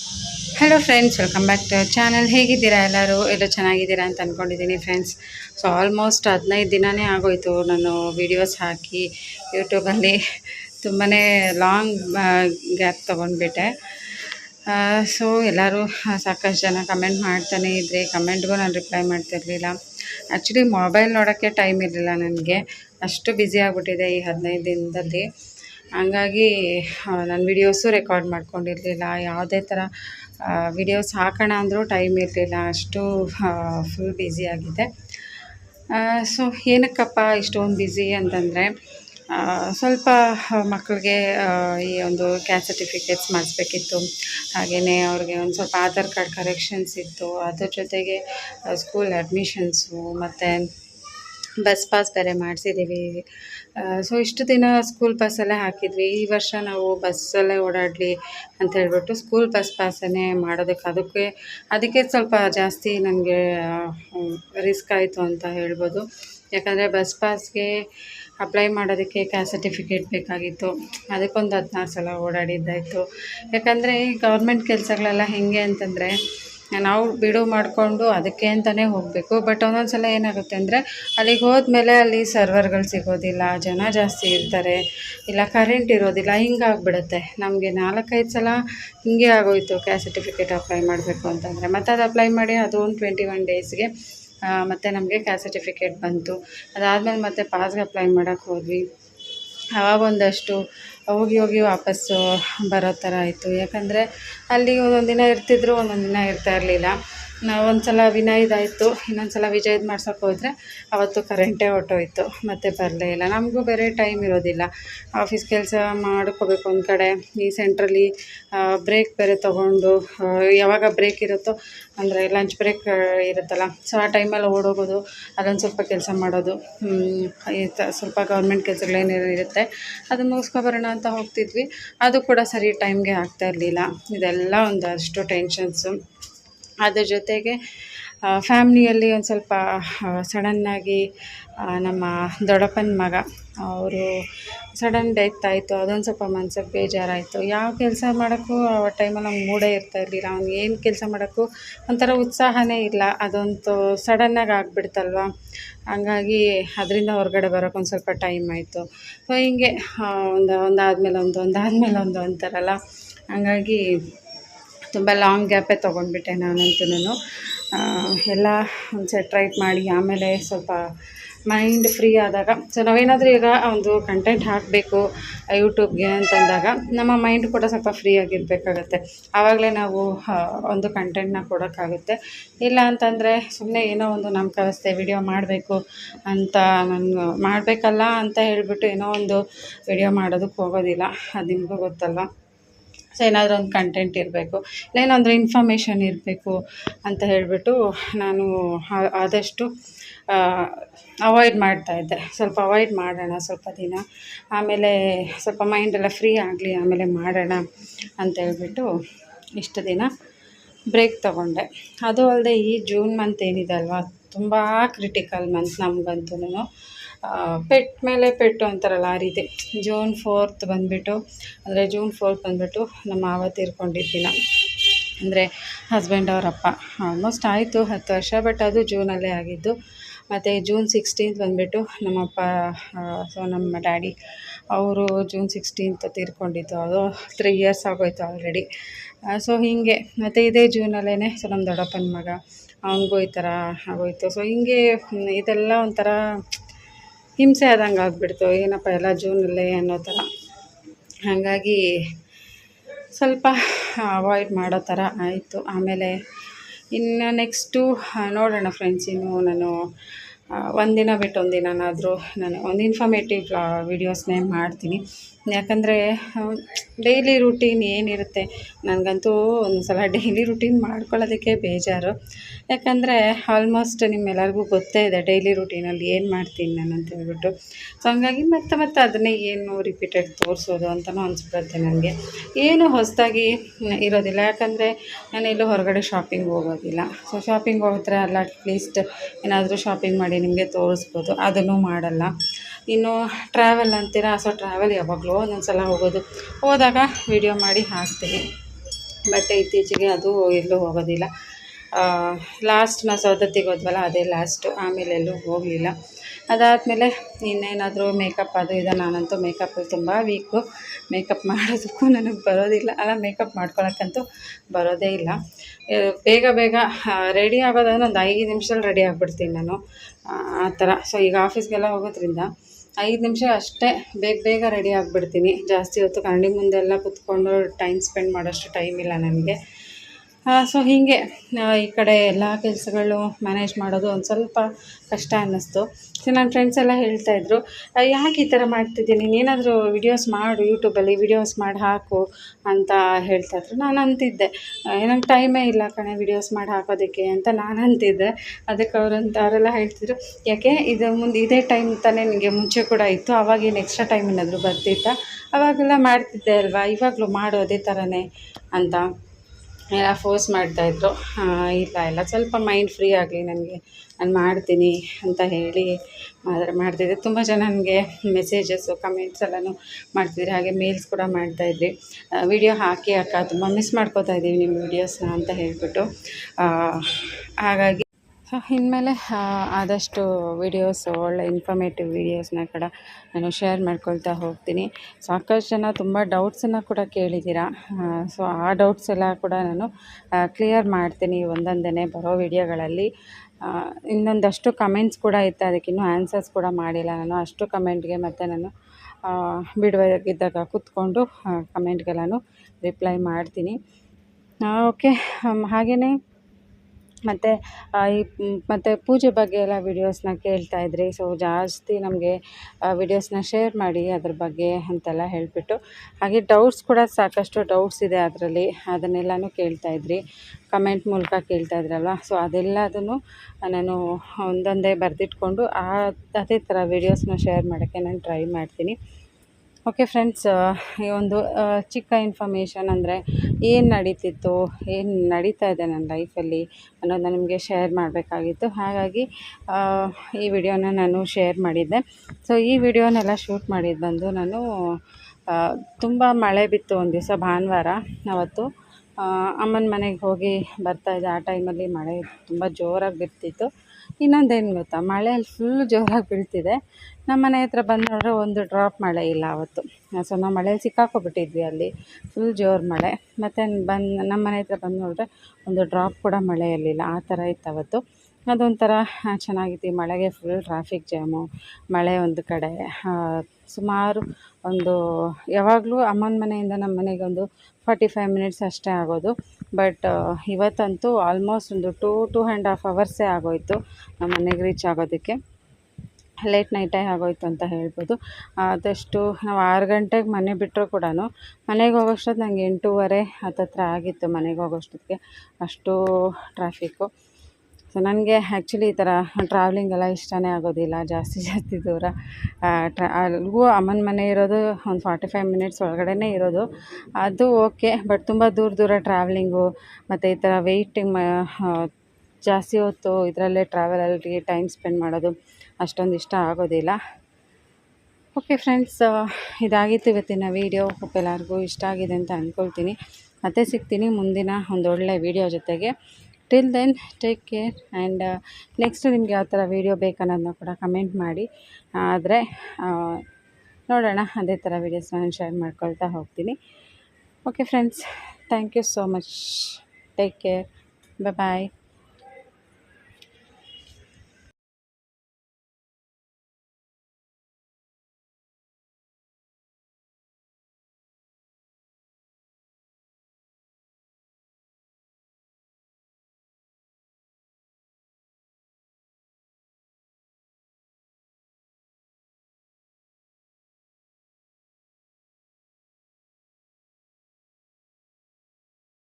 Hello friends welcome back to channel ಹೇಗಿದ್ದೀರಾ ಎಲ್ಲರೂ? ಎಲ್ಲ ಚೆನ್ನಾಗಿದ್ದೀರಾ ಅಂತ ಅಂದ್ಕೊಂಡಿದ್ದೀನಿ ಫ್ರೆಂಡ್ಸ್ ಸೊ ಆಲ್ಮೋಸ್ಟ್ ಹದಿನೈದು ದಿನವೇ ಆಗೋಯಿತು ನಾನು ವೀಡಿಯೋಸ್ ಹಾಕಿ. ಯೂಟ್ಯೂಬಲ್ಲಿ ತುಂಬಾ ಲಾಂಗ್ ಗ್ಯಾಪ್ ತೊಗೊಂಡ್ಬಿಟ್ಟೆ. ಸೊ ಎಲ್ಲರೂ ಸಾಕಷ್ಟು ಜನ ಕಮೆಂಟ್ ಮಾಡ್ತಾನೆ ಇದ್ದರೆ ಕಮೆಂಟ್ಗೂ ನಾನು ರಿಪ್ಲೈ ಮಾಡ್ತಿರ್ಲಿಲ್ಲ ಆ್ಯಕ್ಚುಲಿ ಮೊಬೈಲ್ ನೋಡೋಕ್ಕೆ ಟೈಮ್ ಇರಲಿಲ್ಲ ನನಗೆ. ಅಷ್ಟು ಬ್ಯುಸಿ ಆಗಿಬಿಟ್ಟಿದೆ ಈ ಹದಿನೈದು ದಿನದಲ್ಲಿ. ಹಂಗಾಗಿ ನಾನು ವಿಡಿಯೋಸು ರೆಕಾರ್ಡ್ ಮಾಡ್ಕೊಂಡಿರಲಿಲ್ಲ. ಯಾವುದೇ ಥರ ವಿಡಿಯೋಸ್ ಹಾಕೋಣ ಅಂದರೂ ಟೈಮ್ ಇರಲಿಲ್ಲ. ಅಷ್ಟು ಫುಲ್ ಬ್ಯುಸಿ ಆಗಿದೆ ಸೊ ಏನಕ್ಕಪ್ಪ ಇಷ್ಟೊಂದು ಬ್ಯುಸಿ ಅಂತಂದರೆ ಸ್ವಲ್ಪ ಮಕ್ಕಳಿಗೆ ಈ ಒಂದು ಕ್ಯಾಸ್ಟ್ ಸರ್ಟಿಫಿಕೇಟ್ಸ್ ಮಾಡಿಸ್ಬೇಕಿತ್ತು. ಹಾಗೆಯೇ ಅವ್ರಿಗೆ ಒಂದು ಸ್ವಲ್ಪ ಆಧಾರ್ ಕಾರ್ಡ್ ಕರೆಕ್ಷನ್ಸ್ ಇತ್ತು. ಅದ್ರ ಜೊತೆಗೆ ಸ್ಕೂಲ್ ಅಡ್ಮಿಷನ್ಸು ಮತ್ತು ಬಸ್ ಪಾಸ್ ಬೇರೆ ಮಾಡಿಸಿದ್ದೀವಿ ಸೊ ಇಷ್ಟು ದಿನ ಸ್ಕೂಲ್ ಬಸ್ಸಲ್ಲೇ ಹಾಕಿದ್ವಿ. ಈ ವರ್ಷ ನಾವು ಬಸ್ಸಲ್ಲೇ ಓಡಾಡಲಿ ಅಂತ ಹೇಳ್ಬಿಟ್ಟು ಸ್ಕೂಲ್ ಬಸ್ ಪಾಸನ್ನೇ ಮಾಡೋದಕ್ಕೆ ಅದಕ್ಕೆ ಅದಕ್ಕೆ ಸ್ವಲ್ಪ ಜಾಸ್ತಿ ನನಗೆ ರಿಸ್ಕ್ ಆಯಿತು ಅಂತ ಹೇಳ್ಬೋದು. ಯಾಕಂದರೆ ಬಸ್ ಪಾಸ್ಗೆ ಅಪ್ಲೈ ಮಾಡೋದಕ್ಕೆ ಕ್ಯಾಸ್ಟ್ ಸರ್ಟಿಫಿಕೇಟ್ ಬೇಕಾಗಿತ್ತು. ಅದಕ್ಕೊಂದು ಹದಿನಾರು ಸಲ ಓಡಾಡಿದ್ದಾಯಿತು. ಯಾಕಂದರೆ ಈ ಗೌರ್ಮೆಂಟ್ ಕೆಲಸಗಳೆಲ್ಲ ಹೇಗೆ ಅಂತಂದರೆ ನಾವು ಬಿಡುವು ಮಾಡಿಕೊಂಡು ಅದಕ್ಕೆ ಅಂತಲೇ ಹೋಗಬೇಕು. ಬಟ್ ಒಂದೊಂದು ಸಲ ಏನಾಗುತ್ತೆ ಅಂದರೆ, ಅಲ್ಲಿಗೆ ಹೋದ್ಮೇಲೆ ಅಲ್ಲಿ ಸರ್ವರ್ಗಳು ಸಿಗೋದಿಲ್ಲ, ಜನ ಜಾಸ್ತಿ ಇರ್ತಾರೆ, ಇಲ್ಲ ಕರೆಂಟ್ ಇರೋದಿಲ್ಲ, ಹಿಂಗಾಗ್ಬಿಡುತ್ತೆ. ನಮಗೆ ನಾಲ್ಕೈದು ಸಲ ಹಿಂಗೆ ಆಗೋಯಿತು ಕ್ಯಾಸ್ಟ್ ಸರ್ಟಿಫಿಕೇಟ್ ಅಪ್ಲೈ ಮಾಡಬೇಕು ಅಂತಂದರೆ. ಮತ್ತು ಅದು ಅಪ್ಲೈ ಮಾಡಿ ಅದು ಒಂದು ಟ್ವೆಂಟಿ ಒನ್ ಡೇಸ್ಗೆ ಮತ್ತು ನಮಗೆ ಕ್ಯಾಸ್ಟ್ ಸರ್ಟಿಫಿಕೇಟ್ ಬಂತು. ಅದಾದಮೇಲೆ ಮತ್ತೆ ಪಾಸ್ಗೆ ಅಪ್ಲೈ ಮಾಡೋಕ್ಕೆ ಹೋದ್ವಿ. ಆವಾಗ ಒಂದಷ್ಟು ಹೋಗಿ ಹೋಗಿ ವಾಪಸ್ಸು ಬರೋ ಥರ ಆಯಿತು. ಯಾಕಂದರೆ ಅಲ್ಲಿ ಒಂದೊಂದು ದಿನ ಇರ್ತಿದ್ರು, ಒಂದೊಂದು ದಿನ ಇರ್ತಾ ಇರಲಿಲ್ಲ. ನಾವು ಒಂದು ಸಲ ವಿನಯ್ದಾಯಿತು ಇನ್ನೊಂದು ಸಲ ವಿಜಯ್ದು ಮಾಡ್ಸೋಕೆ ಹೋದರೆ ಅವತ್ತು ಕರೆಂಟೇ ಹೊಟ್ಟೋಯ್ತು ಮತ್ತೆ ಬರಲೇ ಇಲ್ಲ. ನಮಗೂ ಬೇರೆ ಟೈಮ್ ಇರೋದಿಲ್ಲ. ಆಫೀಸ್ ಕೆಲಸ ಮಾಡ್ಕೋಬೇಕು ಒಂದು ಕಡೆ. ಈ ಸೆಂಟ್ರಲ್ಲಿ ಬ್ರೇಕ್ ಬೇರೆ ತೊಗೊಂಡು ಯಾವಾಗ ಬ್ರೇಕ್ ಇರುತ್ತೋ, ಅಂದರೆ ಲಂಚ್ ಬ್ರೇಕ್ ಇರುತ್ತಲ್ಲ ಸೊ ಆ ಟೈಮಲ್ಲಿ ಓಡೋಗೋದು, ಅಲ್ಲೊಂದು ಸ್ವಲ್ಪ ಕೆಲಸ ಮಾಡೋದು ಈ ಸ್ವಲ್ಪ ಗೌರ್ಮೆಂಟ್ ಕೆಲಸಗಳೇನೇನು ಇರುತ್ತೆ ಅದನ್ನು ಮುಗಿಸ್ಕೊಬರೋಣ ಅಂತ ಹೋಗ್ತಿದ್ವಿ. ಅದು ಕೂಡ ಸರಿ ಟೈಮ್ಗೆ ಆಗ್ತಾ ಇರಲಿಲ್ಲ. ಇದೆಲ್ಲ ಒಂದಷ್ಟು ಟೆನ್ಷನ್ಸು ಅದ್ರ ಜೊತೆಗೆ ಫ್ಯಾಮ್ಲಿಯಲ್ಲಿ ಒಂದು ಸ್ವಲ್ಪ ಸಡನ್ನಾಗಿ ನಮ್ಮ ದೊಡ್ಡಪ್ಪನ ಮಗ, ಅವರು ಸಡನ್ ಡೆತ್ ಆಯಿತು, ಅದೊಂದು ಸ್ವಲ್ಪ ಮನ್ಸಿಗೆ ಬೇಜಾರಾಯಿತು. ಯಾವ ಕೆಲಸ ಮಾಡೋಕ್ಕೂ ಆ ಟೈಮಲ್ಲಿ ನಮ್ಗೆ ಮೂಡೇ ಇರ್ತಾ ಇರಲಿಲ್ಲ. ಅವ್ನು ಏನು ಕೆಲಸ ಮಾಡೋಕ್ಕೂ ಒಂಥರ ಉತ್ಸಾಹನೇ ಇಲ್ಲ. ಅದೊಂದು ಸಡನ್ನಾಗಿ ಆಗಿಬಿಡ್ತಲ್ವ? ಹಂಗಾಗಿ ಅದರಿಂದ ಹೊರಗಡೆ ಬರೋಕ್ಕೆ ಒಂದು ಸ್ವಲ್ಪ ಟೈಮ್ ಆಯಿತು. ಸೊ ಹಿಂಗೆ ಒಂದು ಒಂದಾದ್ಮೇಲೆ ಒಂದು ಒಂದಾದ್ಮೇಲೆ ಒಂದು ಅಂತಾರಲ್ಲ? ಹಂಗಾಗಿ ತುಂಬ ಲಾಂಗ್ ಗ್ಯಾಪೇ ತೊಗೊಂಡ್ಬಿಟ್ಟೆ ನಾನಂತೂ ಎಲ್ಲ ಒಂದು ಸೆಟ್ರೈಟ್ ಮಾಡಿ, ಆಮೇಲೆ ಸ್ವಲ್ಪ ಮೈಂಡ್ ಫ್ರೀ ಆದಾಗ. ಸೊ, ನಾವೇನಾದರೂ ಈಗ ಒಂದು ಕಂಟೆಂಟ್ ಹಾಕಬೇಕು, ಯೂಟ್ಯೂಬ್ಗೆ ಅಂತಂದಾಗ, ನಮ್ಮ ಮೈಂಡ್ ಕೂಡ ಸ್ವಲ್ಪ ಫ್ರೀ ಆಗಿರಬೇಕಾಗತ್ತೆ. ಆವಾಗಲೇ ನಾವು ಒಂದು ಕಂಟೆಂಟ್ನ ಕೊಡೋಕ್ಕಾಗುತ್ತೆ. ಇಲ್ಲ ಅಂತಂದರೆ ಸುಮ್ಮನೆ ಏನೋ ಒಂದು ನಾಮಕಾವಸ್ಥೆ ವಿಡಿಯೋ ಮಾಡಬೇಕು ಅಂತ ನಾನು, ಮಾಡಬೇಕಲ್ಲ ಅಂತ ಹೇಳಿಬಿಟ್ಟು ಏನೋ ಒಂದು ವಿಡಿಯೋ ಮಾಡೋದಕ್ಕೆ ಹೋಗೋದಿಲ್ಲ. ಅದು ನಿಮಗೂ ಗೊತ್ತಲ್ವ? ಸೊ ಏನಾದರೂ ಒಂದು ಕಂಟೆಂಟ್ ಇರಬೇಕು ಏನಾದರೂ ಇನ್ಫಾರ್ಮೇಷನ್ ಇರಬೇಕು ಅಂತ ಹೇಳಿಬಿಟ್ಟು ನಾನು ಆದಷ್ಟು ಅವಾಯ್ಡ್ ಮಾಡ್ತಾಯಿದ್ದೆ ಸ್ವಲ್ಪ ಅವಾಯ್ಡ್ ಮಾಡೋಣ, ಸ್ವಲ್ಪ ದಿನ. ಆಮೇಲೆ ಸ್ವಲ್ಪ ಮೈಂಡೆಲ್ಲ ಫ್ರೀ ಆಗಲಿ, ಆಮೇಲೆ ಮಾಡೋಣ ಅಂತ ಹೇಳಿಬಿಟ್ಟು ಇಷ್ಟು ದಿನ ಬ್ರೇಕ್ ತೊಗೊಂಡೆ. ಅದು ಅಲ್ಲದೆ ಈ ಜೂನ್ ಮಂತ್ ಏನಿದೆ ಅಲ್ವಾ? ತುಂಬ ಕ್ರಿಟಿಕಲ್ ಮಂತ್ ನಮಗಂತೂ ಪೆಟ್ ಮೇಲೆ ಪೆಟ್ಟು ಅಂತಾರಲ್ಲ ಆ ರೀತಿ. ಜೂನ್ ಫೋರ್ತ್ ಬಂದುಬಿಟ್ಟು, ಅಂದರೆ ಜೂನ್ ಫೋರ್ತ್ ಬಂದುಬಿಟ್ಟು ನಮ್ಮ ಮಾವ ತೀರ್ಕೊಂಡಿದ್ದ ದಿನ. ಅಂದರೆ ಹಸ್ಬೆಂಡ್ ಅವರಪ್ಪ ಆಲ್ಮೋಸ್ಟ್ ಆಯಿತು, ಹತ್ತು ವರ್ಷ, ಬಟ್ ಅದು ಜೂನಲ್ಲೇ ಆಗಿದ್ದು. ಮತ್ತು ಜೂನ್ ಸಿಕ್ಸ್ಟೀನ್ತ್ ಬಂದುಬಿಟ್ಟು ನಮ್ಮಪ್ಪ ಸೊ ನಮ್ಮ ಡ್ಯಾಡಿ ಅವರು ಜೂನ್ ಸಿಕ್ಸ್ಟೀನ್ತ್ ತೀರ್ಕೊಂಡಿದ್ದು. ಅದು ತ್ರೀ ಇಯರ್ಸ್ ಆಗೋಯ್ತು ಆಲ್ರೆಡಿ ಸೊ ಹೀಗೆ, ಮತ್ತು ಇದೇ ಜೂನಲ್ಲೇ ಸೊ ನಮ್ಮ ದೊಡ್ಡಪ್ಪನ ಮಗ, ಅವನಿಗೂ ಈ ಥರ ಆಗೋಯ್ತು. ಸೊ ಹೀಗೆ ಇದೆಲ್ಲ ಒಂಥರ ಹಿಂಸೆ ಆದಂಗೆ ಆಗಿಬಿಡ್ತು, ಏನಪ್ಪ ಎಲ್ಲ ಜೂನಲ್ಲೇ ಅನ್ನೋ ಥರ. ಹಾಗಾಗಿ ಸ್ವಲ್ಪ ಅವಾಯ್ಡ್ ಮಾಡೋ ಥರ ಆಯಿತು. ಆಮೇಲೆ ಇನ್ನು ನೆಕ್ಸ್ಟು ನೋಡೋಣ ಫ್ರೆಂಡ್ಸ್ ಇನ್ನು ನಾನು ಒಂದಿನ ಬಿಟ್ಟು ಒಂದಿನನಾದರೂ ನಾನು ಒಂದು ಇನ್ಫಾರ್ಮೇಟಿವ್ ವೀಡಿಯೋಸ್ನೇ ಮಾಡ್ತೀನಿ. ಯಾಕಂದರೆ ಡೈಲಿ ರೂಟೀನ್ ಏನಿರುತ್ತೆ? ನನಗಂತೂ ಒಂದು ಸಲ ಡೈಲಿ ರೂಟೀನ್ ಮಾಡ್ಕೊಳ್ಳೋದಕ್ಕೆ ಬೇಜಾರು. ಯಾಕಂದರೆ ಆಲ್ಮೋಸ್ಟ್ ನಿಮ್ಮೆಲ್ಲರಿಗೂ ಗೊತ್ತೇ ಇದೆ ಡೈಲಿ ರೂಟೀನಲ್ಲಿ ಏನು ಮಾಡ್ತೀನಿ ನಾನು ಅಂತ ಹೇಳ್ಬಿಟ್ಟು. ಸೊ ಹಂಗಾಗಿ ಮತ್ತೆ ಮತ್ತೆ ಅದನ್ನೇ ಏನು ರಿಪೀಟೆಡ್ ತೋರಿಸೋದು ಅಂತಲೂ ಅನಿಸ್ಬಿಡುತ್ತೆ ನನಗೆ. ಏನು ಹೊಸದಾಗಿ ಇರೋದಿಲ್ಲ. ಯಾಕಂದರೆ ನಾನೆಲ್ಲೂ ಹೊರಗಡೆ ಶಾಪಿಂಗ್ ಹೋಗೋದಿಲ್ಲ. ಸೊ ಶಾಪಿಂಗ್ ಹೋದ್ರೆ ಅಲ್ಲ ಅಟ್ಲೀಸ್ಟ್ ಏನಾದರೂ ಶಾಪಿಂಗ್ ಮಾಡಿ ನಿಮಗೆ ತೋರಿಸ್ಬೋದು. ಅದನ್ನು ಮಾಡಲ್ಲ. ಇನ್ನು ಟ್ರಾವೆಲ್ ಅಂತೀರಾ? ಸೊ ಟ್ರಾವೆಲ್ ಯಾವಾಗಲೋ ಒಂದೊಂದು ಸಲ ಹೋಗೋದು. ಹೋದಾಗ ವೀಡಿಯೋ ಮಾಡಿ ಹಾಕ್ತೀನಿ. ಬಟ್ ಇತ್ತೀಚೆಗೆ ಅದು ಎಲ್ಲೂ ಹೋಗೋದಿಲ್ಲ. ಲಾಸ್ಟ್ ನಾ ಸೌದತ್ತಿಗೆ ಹೋದ್ವಲ್ಲ ಅದೇ ಲಾಸ್ಟು ಆಮೇಲೆ ಎಲ್ಲೂ ಹೋಗಲಿಲ್ಲ. ಅದಾದಮೇಲೆ ಇನ್ನೇನಾದರೂ ಮೇಕಪ್ ಅದು ಇದು, ನಾನಂತೂ ಮೇಕಪ್ಪಲ್ಲಿ ತುಂಬ ವೀಕು ಮೇಕಪ್ ಮಾಡೋದಕ್ಕೂ ನನಗೆ ಬರೋದಿಲ್ಲ. ಅಲ್ಲ ಮೇಕಪ್ ಮಾಡ್ಕೊಳಕ್ಕಂತೂ ಬರೋದೇ ಇಲ್ಲ. ಬೇಗ ಬೇಗ ರೆಡಿ ಆಗೋದಂದ್ರೆ ಒಂದು ಐದು ನಿಮಿಷದಲ್ಲಿ ರೆಡಿ ಆಗಿಬಿಡ್ತೀನಿ ನಾನು. ಆ ಥರ. ಸೊ ಈಗ ಆಫೀಸ್ಗೆಲ್ಲ ಹೋಗೋದ್ರಿಂದ ಐದು ನಿಮಿಷ ಅಷ್ಟೇ ಬೇಗ ಬೇಗ ರೆಡಿ ಆಗಿಬಿಡ್ತೀನಿ. ಜಾಸ್ತಿ ಹೊತ್ತು ಕನ್ನಡಿ ಮುಂದೆಲ್ಲ ಕುತ್ಕೊಂಡು ಟೈಮ್ ಸ್ಪೆಂಡ್ ಮಾಡೋಷ್ಟು ಟೈಮ್ ಇಲ್ಲ ನನಗೆ. ಸೊ ಹೀಗೆ ಈ ಕಡೆ ಎಲ್ಲ ಕೆಲಸಗಳು ಮ್ಯಾನೇಜ್ ಮಾಡೋದು ಒಂದು ಸ್ವಲ್ಪ ಕಷ್ಟ ಅನ್ನಿಸ್ತು. ಸೊ ನನ್ನ ಫ್ರೆಂಡ್ಸ್ ಎಲ್ಲ ಹೇಳ್ತಾಯಿದ್ರು ಯಾಕೆ ಈ ಥರ ಮಾಡ್ತಿದ್ದೀನಿ ನೀನಾದರೂ ವಿಡಿಯೋಸ್ ಮಾಡು ಯೂಟ್ಯೂಬಲ್ಲಿ ವಿಡಿಯೋಸ್ ಮಾಡಿ ಹಾಕು ಅಂತ ಹೇಳ್ತಾಯಿದ್ರು ನಾನು ಅಂತಿದ್ದೆ ನಂಗೆ ಟೈಮೇ ಇಲ್ಲ ಕಣೆ ವಿಡಿಯೋಸ್ ಮಾಡಿ ಹಾಕೋದಕ್ಕೆ ಅಂತ ನಾನು ಅಂತಿದ್ದೆ. ಅದಕ್ಕೆ ಅವ್ರಂತ ಅವರೆಲ್ಲ ಹೇಳ್ತಿದ್ರು, ಯಾಕೆ? ಇದು ಮುಂದೆ ಇದೇ ಟೈಮ್ ತಾನೇ ನಿನಗೆ ಮುಂಚೆ ಕೂಡ ಇತ್ತು ಅವಾಗೇನು ಎಕ್ಸ್ಟ್ರಾ ಟೈಮ್ ಏನಾದರೂ ಬರ್ತಿತ್ತಾ ಅವಾಗೆಲ್ಲ ಮಾಡ್ತಿದ್ದೆ ಅಲ್ವಾ? ಇವಾಗಲೂ ಮಾಡು ಅದೇ ಥರನೇ ಅಂತ. ಎಲ್ಲ ಫೋರ್ಸ್ ಮಾಡ್ತಾಯಿದ್ರು. ಇಲ್ಲ ಇಲ್ಲ, ಸ್ವಲ್ಪ ಮೈಂಡ್ ಫ್ರೀ ಆಗಲಿ ನನಗೆ. ನಾನು ಮಾಡ್ತೀನಿ ಅಂತ ಹೇಳಿ ಆದರೆ ಮಾಡ್ತಿದ್ದೆ. ತುಂಬ ಜನ ನನಗೆ ಮೆಸೇಜಸ್ಸು ಕಮೆಂಟ್ಸ್ ಎಲ್ಲನೂ ಮಾಡ್ತಿದ್ರಿ. ಹಾಗೆ ಮೇಲ್ಸ್ ಕೂಡ ಮಾಡ್ತಾಯಿದ್ರಿ ವಿಡಿಯೋ ಹಾಕಿ ಅಕ್ಕ ತುಂಬ ಮಿಸ್ ಮಾಡ್ಕೋತಾ ಇದ್ದೀವಿ ನಿಮ್ಮ ವೀಡಿಯೋಸ್ನ ಅಂತ ಹೇಳಿಬಿಟ್ಟು. ಹಾಗಾಗಿ ಸೊ ಇನ್ಮೇಲೆ ಆದಷ್ಟು ವೀಡಿಯೋಸು ಒಳ್ಳೆ ಇನ್ಫಾರ್ಮೇಟಿವ್ ವೀಡಿಯೋಸ್ನ ಕೂಡ ನಾನು ಶೇರ್ ಮಾಡ್ಕೊಳ್ತಾ ಹೋಗ್ತೀನಿ. ಸಾಕಷ್ಟು ಜನ ತುಂಬ ಡೌಟ್ಸನ್ನು ಕೂಡ ಕೇಳಿದ್ದೀರಾ. ಸೊ ಆ ಡೌಟ್ಸ್ ಎಲ್ಲ ಕೂಡ ನಾನು ಕ್ಲಿಯರ್ ಮಾಡ್ತೀನಿ ಒಂದೊಂದೇ ಬರೋ ವೀಡಿಯೋಗಳಲ್ಲಿ ಇನ್ನೊಂದಷ್ಟು ಕಮೆಂಟ್ಸ್ ಕೂಡ ಇತ್ತು, ಅದಕ್ಕಿನ್ನೂ ಆನ್ಸರ್ಸ್ ಕೂಡ ಮಾಡಿಲ್ಲ ನಾನು. ಅಷ್ಟು ಕಮೆಂಟ್ಗೆ ಮತ್ತು ನಾನು ಬಿಡುವಾಗಿದ್ದಾಗ ಕೂತ್ಕೊಂಡು ನಾನು ರಿಪ್ಲೈ ಮಾಡ್ತೀನಿ. ಓಕೆ ಹಾಗೆಯೇ ಮತ್ತು ಈ, ಮತ್ತು ಪೂಜೆ ಬಗ್ಗೆ ಎಲ್ಲ ವೀಡಿಯೋಸ್ನ ಕೇಳ್ತಾ ಇದ್ರಿ. ಸೊ ಜಾಸ್ತಿ ನಮಗೆ ವೀಡಿಯೋಸ್ನ ಶೇರ್ ಮಾಡಿ ಅದ್ರ ಬಗ್ಗೆ ಅಂತೆಲ್ಲ ಹೇಳಿಬಿಟ್ಟು, ಹಾಗೆ ಡೌಟ್ಸ್ ಕೂಡ ಸಾಕಷ್ಟು ಡೌಟ್ಸ್ ಇದೆ ಅದರಲ್ಲಿ. ಅದನ್ನೆಲ್ಲನೂ ಕೇಳ್ತಾ ಇದ್ರಿ. ಕಮೆಂಟ್ ಮೂಲಕ ಕೇಳ್ತಾ ಇದ್ರಲ್ವ? ಸೊ ಅದೆಲ್ಲದನ್ನು, ನಾನು ಒಂದೊಂದೇ ಬರೆದಿಟ್ಕೊಂಡು ಆ, ಅದೇ ಥರ ವೀಡಿಯೋಸ್ನ ಶೇರ್ ಮಾಡೋಕ್ಕೆ ನಾನು ಟ್ರೈ ಮಾಡ್ತೀನಿ. ಓಕೆ ಫ್ರೆಂಡ್ಸ್ ಈ ಒಂದು ಚಿಕ್ಕ ಇನ್ಫಾರ್ಮೇಷನ್ ಅಂದರೆ ಏನು ನಡೀತಿತ್ತು, ಏನು ನಡೀತಾ ಇದೆ ನನ್ನ ಲೈಫಲ್ಲಿ ಅನ್ನೋದನ್ನ ನಿಮಗೆ ಶೇರ್ ಮಾಡಬೇಕಾಗಿತ್ತು. ಹಾಗಾಗಿ ಈ ವಿಡಿಯೋನ ನಾನು ಶೇರ್ ಮಾಡಿದ್ದೆ. ಸೊ ಈ ವಿಡಿಯೋನೆಲ್ಲ ಶೂಟ್ ಮಾಡಿದ್ದು ಬಂದು ನಾನು ತುಂಬ ಮಳೆ ಬಿತ್ತು ಒಂದು ದಿವಸ ಭಾನುವಾರ. ಅವತ್ತು ಅಮ್ಮನ ಮನೆಗೆ ಹೋಗಿ ಬರ್ತಾಯಿದ್ದೆ ಆ ಟೈಮಲ್ಲಿ ಮಳೆ ತುಂಬ ಜೋರಾಗಿ ಬಿಡ್ತಿತ್ತು. ಇನ್ನೊಂದೇನು ಗೊತ್ತಾ ಮಳೆಯಲ್ಲಿ ಫುಲ್ ಜೋರಾಗಿ ಬೀಳ್ತಿದೆ. ನಮ್ಮ ಮನೆ ಹತ್ರ ಬಂದು ನೋಡಿದ್ರೆ ಒಂದು ಡ್ರಾಪ್ ಮಳೆ ಇಲ್ಲ ಅವತ್ತು. ಸೊ ನಾವು ಮಳೇಲಿ ಸಿಕ್ಕಾಕೊಬಿಟ್ಟಿದ್ವಿ ಅಲ್ಲಿ. ಫುಲ್ ಜೋರು ಮಳೆ. ಮತ್ತು ಬಂದು, ನಮ್ಮ ಮನೆ ಹತ್ರ ಬಂದು ನೋಡಿದ್ರೆ ಒಂದು ಡ್ರಾಪ್ ಕೂಡ ಮಳೆ ಇರಲಿಲ್ಲ ಆ ಥರ ಇತ್ತು ಅವತ್ತು. ಅದೊಂಥರ ಚೆನ್ನಾಗಿತ್ತು. ಮಳೆಗೆ ಫುಲ್ ಟ್ರಾಫಿಕ್ ಜಾಮು ಮಳೆ ಒಂದು ಕಡೆ ಸುಮಾರು ಒಂದು, ಯಾವಾಗಲೂ ಅಮ್ಮನ ಮನೆಯಿಂದ ನಮ್ಮ ಮನೆಗೆ ಒಂದು ಫಾರ್ಟಿ ಫೈವ್ ಮಿನಿಟ್ಸ್ ಅಷ್ಟೇ ಆಗೋದು. ಬಟ್ ಇವತ್ತಂತೂ ಆಲ್ಮೋಸ್ಟ್ ಒಂದು ಟೂ ಟೂ ಆ್ಯಂಡ್ ಹಾಫ್ ಅವರ್ಸೇ ಆಗೋಯಿತು. ನಮ್ಮ ಮನೆಗೆ ರೀಚ್ ಆಗೋದಕ್ಕೆ. ಲೇಟ್ ನೈಟೇ ಆಗೋಯ್ತು ಅಂತ ಹೇಳ್ಬೋದು. ಆದಷ್ಟು ನಾವು ಆರು ಗಂಟೆಗೆ ಮನೆ ಬಿಟ್ಟರು ಕೂಡ ಮನೆಗೆ ಹೋಗೋಷ್ಟೊತ್ತು ನನಗೆ ಎಂಟೂವರೆ ಹತ್ತತ್ರ ಆಗಿತ್ತು ಮನೆಗೆ ಹೋಗೋಷ್ಟೊತ್ತಿಗೆ ಅಷ್ಟು ಟ್ರಾಫಿಕ್ಕು ಸೊ ನನಗೆ ಆ್ಯಕ್ಚುಲಿ ಈ ಥರ ಟ್ರಾವೆಲಿಂಗ್ ಎಲ್ಲ ಇಷ್ಟನೇ ಆಗೋದಿಲ್ಲ. ಜಾಸ್ತಿ ಜಾಸ್ತಿ ದೂರ. ಟ್ರಾ ಅಲ್ಲಿಗೂ ಅಮ್ಮನ ಮನೆ ಇರೋದು ಒಂದು ಫಾರ್ಟಿ ಫೈವ್ ಮಿನಿಟ್ಸ್ ಒಳಗಡೆನೇ ಇರೋದು. ಅದು ಓಕೆ ಬಟ್ ತುಂಬ ದೂರ ದೂರ ಟ್ರಾವೆಲಿಂಗು ಮತ್ತು ಈ ಥರ ವೆಯ್ಟಿಂಗ್ ಜಾಸ್ತಿ ಹೊತ್ತು ಇದರಲ್ಲೇ ಟ್ರಾವೆಲಲ್ಲಿ ಟೈಮ್ ಸ್ಪೆಂಡ್ ಮಾಡೋದು. ಅಷ್ಟೊಂದು ಇಷ್ಟ ಆಗೋದಿಲ್ಲ. ಓಕೆ ಫ್ರೆಂಡ್ಸ್ ಇದಾಗಿತ್ತು ಇವತ್ತಿನ ವೀಡಿಯೋ ಎಲ್ಲರಿಗೂ ಇಷ್ಟ ಆಗಿದೆ ಅಂತ ಅಂದ್ಕೊಳ್ತೀನಿ ಮತ್ತೆ ಸಿಗ್ತೀನಿ ಮುಂದಿನ ಒಂದೊಳ್ಳೆ ವೀಡಿಯೋ ಜೊತೆಗೆ. Till then take care and next ನಿಮ್ಗೆ ಯಾವ ಥರ ವೀಡಿಯೋ ಬೇಕನ್ನೋದನ್ನ ಕೂಡ ಕಮೆಂಟ್ ಮಾಡಿ. ಆದರೆ ನೋಡೋಣ, ಅದೇ ಥರ ವೀಡಿಯೋಸ್ ನಾನು ಶೇರ್ ಮಾಡ್ಕೊಳ್ತಾ ಹೋಗ್ತೀನಿ. Okay friends thank you so much take care bye